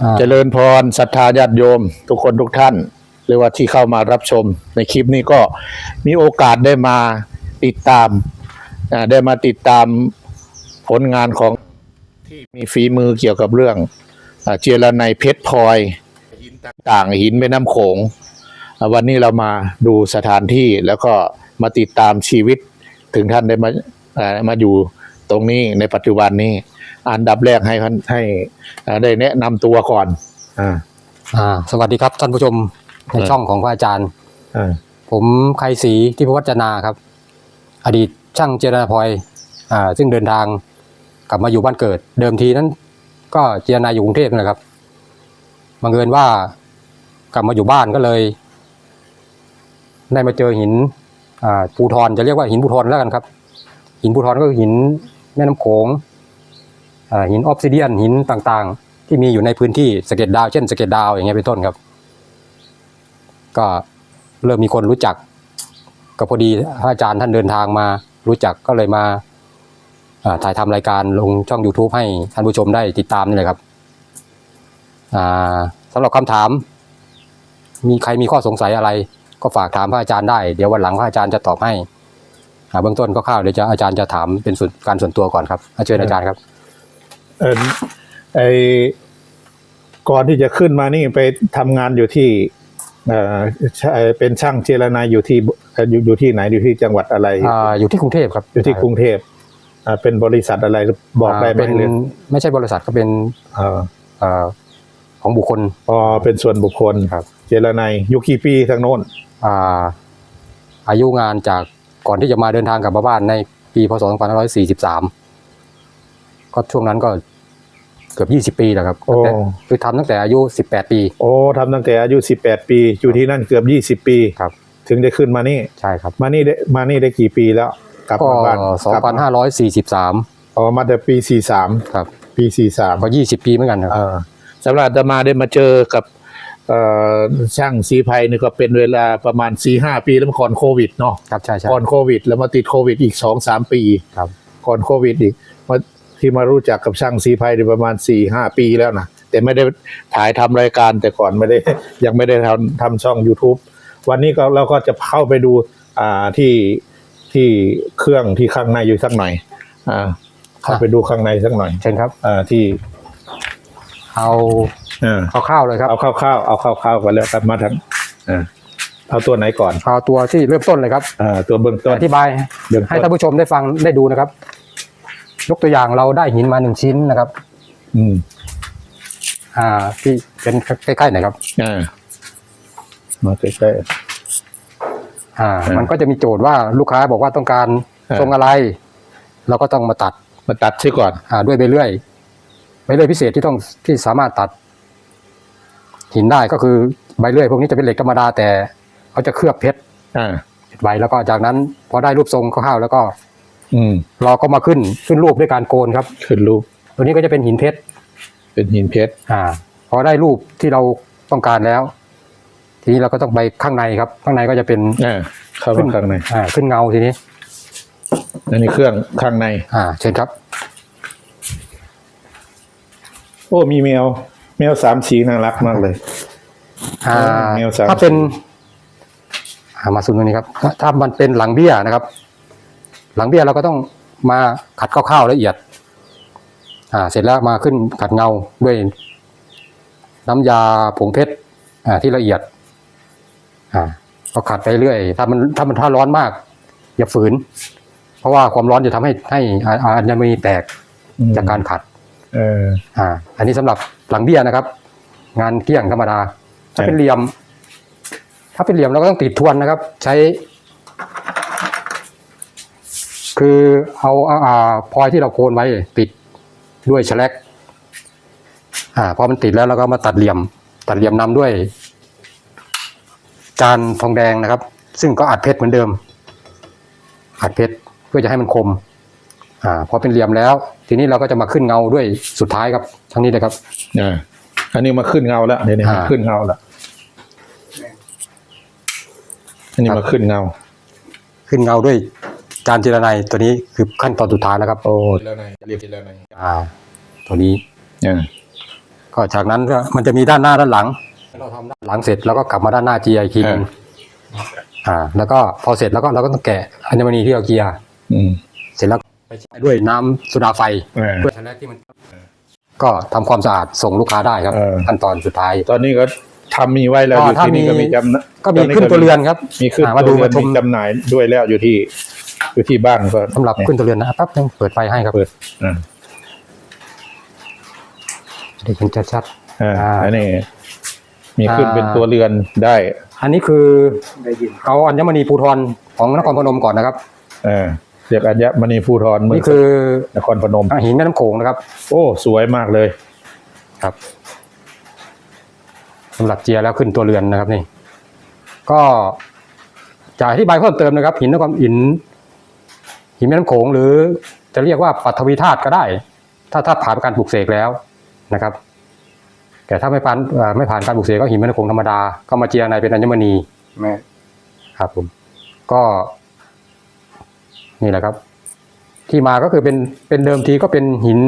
อ่าเจริญพรศรัทธาญาติโยม ทุกคนทุกท่าน หรือว่าที่เข้ามารับชมในคลิปนี้ก็มีโอกาสได้มาติดตามได้มาติดตามผลงานของที่มีฝีมือเกี่ยวกับเรื่องเจรไนยเพชรพลอยหินต่างหินแม่น้ำโขง วันนี้เรามาดูสถานที่แล้วก็มาติดตามชีวิตถึงท่านได้มามาอยู่ตรงนี้ในปัจจุบันนี้ อันดับแรกให้ท่านให้อ่าได้แนะนำตัวก่อนอ่าอ่า สวัสดีครับท่านผู้ชมในเออช่องของพระอาจารย์อ่าผมไคศรีที่พวัจนาครับ อดีตช่างเจรนาพลอยอ่า ซึ่งเดินทางกลับมาอยู่บ้านเกิด เดิมทีนั้น ก็เจรนาอยู่กรุงเทพนี่แหละครับบังเอิญว่ากลับมาอยู่บ้านก็เลย ได้มาเจอหินอ่าภูทรจะเรียกว่าหินภูทรแล้วกันครับ หินภูทรก็คือหินแม่น้ำโขงอ่า หินออฟซิเดียนหินต่างๆ ที่มีอยู่ในพื้นที่สะเก็ดดาว เช่นสะเก็ดดาวอย่างเงี้ยเป็นต้นครับ ก็เริ่มมีคนรู้จัก ก็พอดีอาจารย์ท่านเดินทางมารู้จักก็เลยมาถ่ายทำรายการลงช่อง YouTube ให้ท่านผู้ชมได้ติดตามนี่เลยครับอ่าสำหรับคำถาม มีใครมีข้อสงสัยอะไร ก็ฝากถามพระอาจารย์ได้ เดี๋ยววันหลังพระอาจารย์จะตอบให้เบื้องต้นก็ข้าวเดี๋ยวจะอาจารย์จะถามเป็นส่วนการส่วนตัวก่อนครับเชิญอาจารย์ครับ เออไอก่อนที่จะขึ้นมานี่ไปทำงานอยู่ที่เอ่อใช่เป็นช่างเจรนายอยู่ที่เอ่ออยู่อยู่ที่ไหนอยู่ที่จังหวัดอะไรอ่าอยู่ที่กรุงเทพครับ อยู่ที่กรุงเทพอ่าเป็นบริษัทอะไรบอกได้ไหมเป็นเลยไม่ใช่บริษัทก็เป็นเอออ่าของบุคคลอ๋อเป็นส่วนบุคคลครับ เจรนายอยู่กี่ปีทางโน้นอ่า อายุงานจากก่อนที่จะมาเดินทางกลับมาบ้านในปีพศ2543ก็ช่วงนั้นก็เกือบ 20 ปีแล้วครับโอ้ตั้งแต่คือทำตั้งแต่อายุ 18 ปี โอ้ทำตั้งแต่อายุสิบแปดปี อยู่ที่นั่นเกือบยี่สิบปี ครับ ถึงได้ขึ้นมานี่ ใช่ครับมานี่ได้มานี่ได้กี่ปีแล้ว กลับก็มาบ้านกลับมา2543 อ๋อมาแต่ปีสี่สามครับปีสี่สามก็ 20 ปีเหมือนกันครับ เออสำหรับอาตมาได้มาเจอกับเอ่อช่างสีภัยนี่ก็เป็นเวลาประมาณสี่ห้าปีแล้วมาก่อนโควิดเนาะครับใช่ใช่ก่อนโควิด แล้วมาติดโควิดอีกสองสามปี ครับ ก่อนโควิดอีกมา ที่มารู้จักกับช่างสีภัยในประมาณสี่ห้าปีแล้วนะแต่ไม่ได้ถ่ายทำรายการแต่ก่อนไม่ได้ยังไม่ได้ทำทำช่อง YouTube วันนี้ก็เราก็จะเข้าไปดูอ่าที่ที่เครื่องที่ข้างในอยู่สักหน่อย อ่า เข้าไปดูข้างในสักหน่อยเชิญครับ อ่าที่ เอาเออคร่าวๆเลยครับ เอาคร่าวๆเอาคร่าวๆกันแล้วครับมาทางเออเอาตัวไหนก่อน เอาตัวที่เริ่มต้นเลยครับอ่าตัวเบื้องต้นอธิบายเบื้องต้นให้ท่านผู้ชมได้ฟังได้ดูนะครับ ยกตัวอย่างเราได้หินมาหนึ่งชิ้นนะครับ อืม อ่า ที่เป็นใกล้ๆหน่อยครับ อ่า มาใกล้อ่าเออมันก็จะมีโจทย์ว่าลูกค้าบอกว่าต้องการเออทรงอะไร เราก็ต้องมาตัดๆมาตัดซะก่อน อ่า ด้วยใบเลื่อยใบเลื่อยพิเศษที่ต้องที่สามารถตัด หินได้ก็คือใบเลื่อยพวกนี้จะเป็นเหล็กธรรมดาแต่เขาจะเคลือบเพชรอ่าใบแล้วก็จากนั้น พอได้รูปทรงคร่าวๆแล้วก็ อืมเราก็มาขึ้นขึ้นรูปด้วยการโกนครับ ขึ้นรูป ตัวนี้ก็จะเป็นหินเพชร เป็นหินเพชร อ่า พอได้รูปที่เราต้องการแล้ว ทีนี้เราก็ต้องไปข้างในครับ ข้างในก็จะเป็นอ่าเข้ามาข้างในอ่า ขึ้นเงาทีนี้อันนี้เครื่องข้างใน อ่า เชิญครับ โอ้มีแมว แมวสามสีน่ารักมากเลย อ่าแนวสามถ้าเป็น อ่ามาซูมตรงนี้ครับถ้าถ้ามันเป็นหลังเบี้ยนะครับ หลังเบี้ยเราก็ต้องมาขัดคร่าวๆละเอียดอ่าเสร็จแล้วมาขึ้นขัดเงาด้วยน้ำยาผงเพชรอ่าที่ละเอียดอ่าก็ขัดไปเรื่อย ถ้ามันถ้ามันถ้าร้อนมาก อย่าฝืน เพราะว่าความร้อนจะทำให้ให้อาอาอัญมณีแตกอืมจากการขัด เอออ่า อันนี้สำหรับหลังเบี้ยนะครับ งานเกลี้ยงธรรมดา ถ้าเป็นเหลี่ยม ถ้าเป็นเหลี่ยมเราก็ต้องติดทวนนะครับ ใช้ คือเอาเอาอ่าพลอยที่เราโคนไว้ติดด้วยแฉลกอ่าพอมันติดแล้วเราก็มาตัดเหลี่ยม ตัดเหลี่ยมนำด้วย จานทองแดงนะครับ ซึ่งก็อัดเพชรเหมือนเดิม อัดเพชรเพื่อจะให้มันคมอ่าพอเป็นเหลี่ยมแล้ว ทีนี้เราก็จะมาขึ้นเงาด้วยสุดท้ายครับทั้งนี้เลยครับอ่าอันนี้มาขึ้นเงาแล้วเดี๋ยวนี้อ่ามาขึ้นเงาแล้วอันนี้มาขึ้นเงา ขึ้นเงาด้วย จานเจรไนยตัวนี้คือขั้นตอนสุดท้ายแล้วครับโอ้เจรนายเรียกเจรนายอ่า ตัวนี้อ่าก็จากนั้นก็มันจะมีด้านหน้าด้านหลัง เราทำด้านหลังเสร็จแล้วก็กลับมาด้านหน้าเจียร์อีกทีหนึงอ่า แล้วก็พอเสร็จแล้วก็เราก็ต้องแกะอัญมณีที่เราเจียร์อืมเสร็จแล้วไปแช่ด้วยน้ำโซดาไฟเออเพื่อชั้นแรกที่มันก็ทำความสะอาดส่งลูกค้าได้ครับเออขั้นตอนสุดท้าย ตอนนี้ก็ทำมีไว้แล้วก็อยู่ถ้าที่นี่มีก็มีจำหน่ายก็มีขึ้นตัวเรือนครับ มีขึ้นอ่าตัมาวดูเรือมานชมมีจำหน่ายด้วยแล้วอยู่ที่ อยู่ที่บ้านก็สำหรับขึ้นตัวเรือนนะแป๊บนึงเปิดไฟให้ครับเปิดอ่าเดี๋ยวเห็นชัดอ่าอ่าอันนี้มีขึ้นอ่าเป็นตัวเรือนได้ ๆอันนี้คือเอาอัญมณีภูทรของนครพนมก่อนนะครับ เออเรียกอัญมณีภูทรเมืองนี่คือนครพนมอ่าหินแม่น้ำโขงนะครับ โอ้ สวยมากเลยครับสำหรับเจียแล้วขึ้นตัวเรือนนะครับนี่ ก็จะอธิบายเพิ่มเติมนะครับ หินนครหิน หินแม่น้ำโขงหรือจะเรียกว่าปัทวีธาตุก็ได้ ถ้าถ้าผ่านการปลูกเสกแล้วนะครับ แต่ถ้าไม่ผ่านเอ่อไม่ผ่านการปลูกเสกก็หินแม่น้ำโขงธรรมดาก็มาเจียในเป็นอัญมณีแม่ครับผมก็นี่แหละครับ ที่มาก็คือเป็นเป็นเดิมทีก็เป็นหิน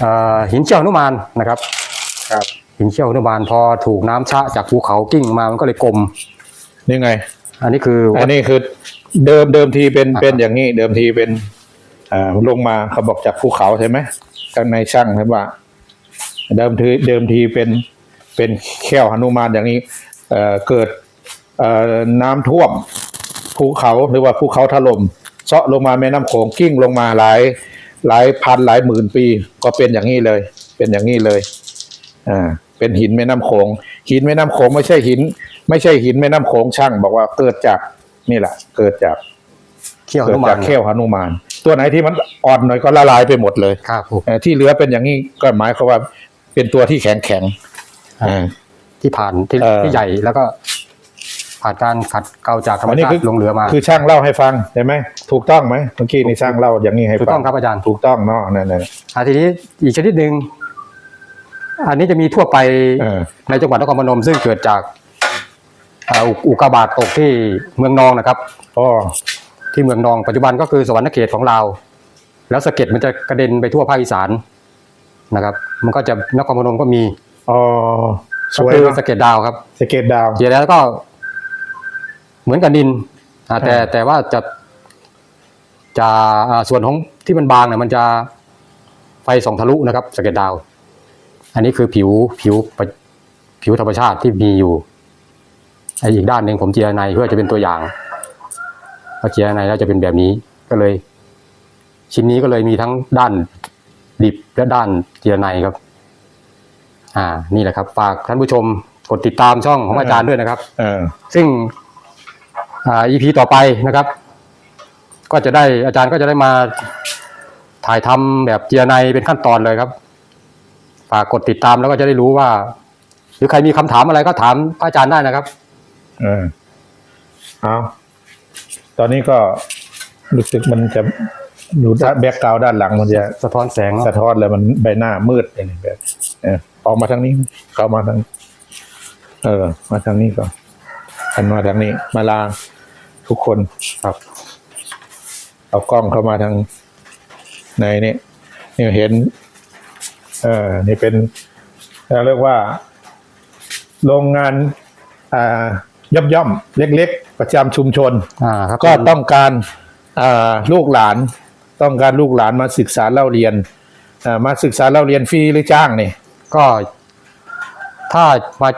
เอ่อหินเชี่ยวหนุมานนะครับ ครับ หินเชี่ยวหนุมานพอถูกน้ำชะจากภูเขากิ้งมามันก็เลยกลมนี่ไง อันนี้คืออัวัดนนี้คือ เดิมเดิมทีเป็นอ่าเป็นอย่างนี้ เดิมทีเป็นอ่าลงมาเขาบอกจากภูเขาใช่ไหมข้างในช่างใช่ว่า เดิมทีเดิมทีเป็นเป็นแก้วหนุมานอย่างนี้เอ่อเกิดเอ่อน้ำท่วมภูเขาหรือว่าภูเขาถล่มเซาะลงมาแม่น้ำโขงกิ้งลงมาหลายหลายพันหลายหมื่นปี ก็เป็นอย่างนี้เลย เป็นอย่างนี้เลยอ่าเป็นหินแม่น้ำโขงหินแม่น้ำโขงไม่ใช่หิน ไม่ใช่หินแม่น้ำโขงช่าง บอกว่าเกิดจาก นี่แหละ เกิดจากเขี้ยวหเกิดนุมาจานกแข้วหนุมาน ตัวไหนที่มันอ่อนหน่อยก็ละลายไปหมดเลยครับผมเอ่อที่เหลือเป็นอย่างนี้ก็หมายความว่าเป็นตัวที่แข็งแข็งครับอ่า ที่ผ่านที่เอ่อ ที่ใหญ่แล้วก็ผ่านการขัดเกลาจากธรรมอันนี้ชาคือติลงเหลือมาคือช่างเล่าให้ฟังใช่ไหมถูกต้องไหมเมื่อกี้นี่ช่างเล่าอย่างนี้ให้ถูกฟัต้องครับอาจารย์ถูกต้องเนาะนั่นนั่นอ่าทีนี้อีกชนิดหนึ่งอันนี้จะมีทั่วไป เออ ในจังหวัดนครพนมซึ่งเกิดจาก อ่าอุอุกกาบาตตกที่เมืองนองนะครับอ๋อที่เมืองนองปัจจุบันก็คือสวรรณเขตของลาวแล้วสะเก็ดมันจะกระเด็นไปทั่วภาคอีสานนะครับ มันก็จะนครพนมก็มีอ๋อสก็วยคือเนาะสะเก็ดดาวครับสเกตดาวเจียแล้วก็ เหมือนกับดินอ่าแต่อ่าแต่ว่าจะจะอ่าส่วนของที่มันบางเนี่ยมันจะไฟส่องทะลุนะครับสะเก็ดดาว อันนี้คือผิวผิวประผิวธรรมชาติที่มีอยู่ไอ้อีกด้านหนึ่งผมเจียในเพื่อจะเป็นตัวอย่างพอเจียในแล้วจะเป็นแบบนี้ก็เลย ชิ้นนี้ก็เลยมีทั้งด้านดิบและด้านเจียในครับ อ่า นี่แหละครับ ฝากท่านผู้ชมกดติดตามช่องของอาจารย์ด้วยนะครับเออซึ่งอ่า EP ต่อไปนะครับ ก็จะได้อาจารย์ก็จะได้มาถ่ายทำแบบเจียในเป็นขั้นตอนเลยครับฝากกดติดตามแล้วก็จะได้รู้ว่า หรือใครมีคำถามอะไรก็ถามพระอาจารย์ได้นะครับ เออเอาตอนนี้ก็รู้สึกมันจะอยู่ด้านแบ็กกราวด้านหลังมันจะสะท้อนแสงเนอะสะท้อนเลยมันใบหน้ามืดอย่างนี้แบบเออออกมาทางนี้ เข้ามาทาง เออ มาทางนี้ก่อนหันมาทางนี้ มาลาทุกคนครับ เอากล้องเข้ามาทางในนี่นี่เห็น เออนี่เป็นเรียกว่า โรงงาน อ่า ย่อมย่อมๆเล็ก ๆ ประจำชุมชน อ่าครับก็ต้องการอ่าลูกหลาน ต้องการลูกหลานมาศึกษาเล่าเรียนอ่ามาศึกษาเล่าเรียนฟรีหรือจ้างนี่ก็ถ้ามา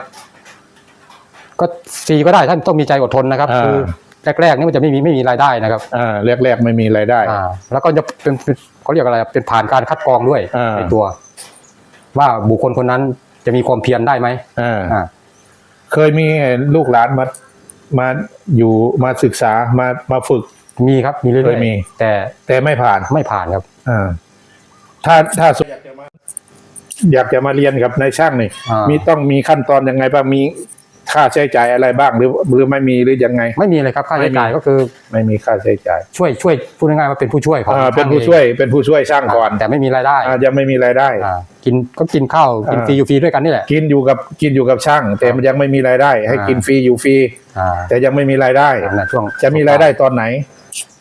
ก็ฟรีก็ได้ท่านต้องมีใจอดทนนะครับอ่าคือแรกๆนี่มันจะไม่มีไม่มีรายได้นะครับอ่าแรกๆไม่มีรายได้อ่าแล้วก็จะเป็นเป็นเขาเรียกอะไรอะเป็นผ่านการคัดกรองด้วยอ่าในตัว ว่าบุคคลคนนั้นจะมีความเพียรได้ไหมอ่าอ่า เคยมีลูกหลานมามาอยู่มาศึกษามามาฝึก มีครับมีเรื่เคอยยมี ๆแต่แต่ไม่ผ่านไม่ผ่านครับอ่าถ้าถ้าสมอยากจะมาอยากจะมาเรียนกับนายช่างนี่ อ่ามีต้องมีขั้นตอนยังไงบ้างมี ค่าใช้จ่ายอะไรบ้างหรือหรือไม่มีหรือยังไง ไม่มีเลยครับค่าไม่ใช้มีจ่ายก็คือไม่มีค่าใช้จ่ายช่วยช่วยพูดง่ายๆว่าเป็นผู้ช่วยของอ่าเป็นช่างผู้องช่วยเป็นผู้ช่วยช่างก่อนแต่ไม่มีรายได้อ่ายังไม่มีรายได้อ่ากินก็กินข้าวกินอ่าฟรีอยู่ฟรีด้วยกันนี่แหละกินอยู่กับกินอยู่กับช่าง แต่มันยังไม่มีรายได้ ให้อ่ากินฟรีอยู่ฟรีอ่าแต่ยังไม่มีรายได้นั่นแหละช่วงจะมีรายได้ตอนไหน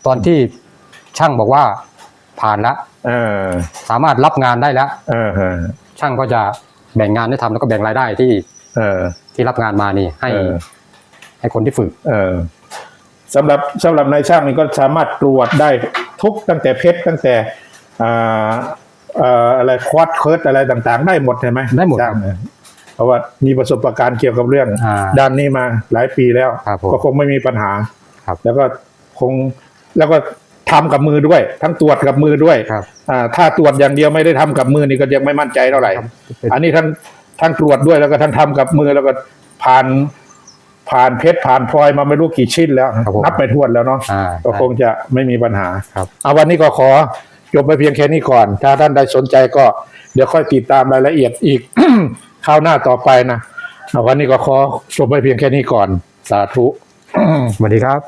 ตอนที่ช่างบอกว่าผ่านแล้วเออสามารถรับงานได้แล้วเออเออช่างก็จะแบ่งงานให้ทำแล้วก็แบ่งรายได้ที่เออ ที่รับงานมานี่ให้เออ ให้คนที่ฝึก เออสำหรับสำหรับนายช่างนี่ก็สามารถตรวจได้ทุกตั้งแต่เพชรตั้งแต่อ่าเอ่ออะไรควอดเคิร์ดอะไรต่างๆ ได้หมดใช่ไหมได้หมดช่างเนี่ยเพราะว่ามีประสบการณ์เกี่ยวกับเรื่อง อ่าด้านนี้มาหลายปีแล้ว ครับผมก็คงไม่มีปัญหาครับ แล้วก็คงแล้วก็ทำกับมือด้วย ทั้งตรวจกับมือด้วยครับ อ่าถ้าตรวจอย่างเดียวไม่ได้ทำกับมือนี่ก็ยังไม่มั่นใจเท่าไหร่เป็นอันนี้ทั้ง ทั้งตรวจด้วยแล้วก็ทั้งทำกับมือแล้วก็ผ่านผ่านเพชรผ่านพลอยมาไม่รู้กี่ชิ้นแล้ว ครับผมนับไม่ถ้วนแล้วเนาะอ่าก็คงจะไม่มีปัญหาครับ เอาวันนี้ก็ขอจบไปเพียงแค่นี้ก่อน ถ้าท่านใดสนใจก็เดี๋ยวค่อยติดตามรายละเอียดอีก คราวหน้าต่อไปนะเอาวันนี้ก็ขอจบไปเพียงแค่นี้ก่อน สาธุ สวัสดีครับ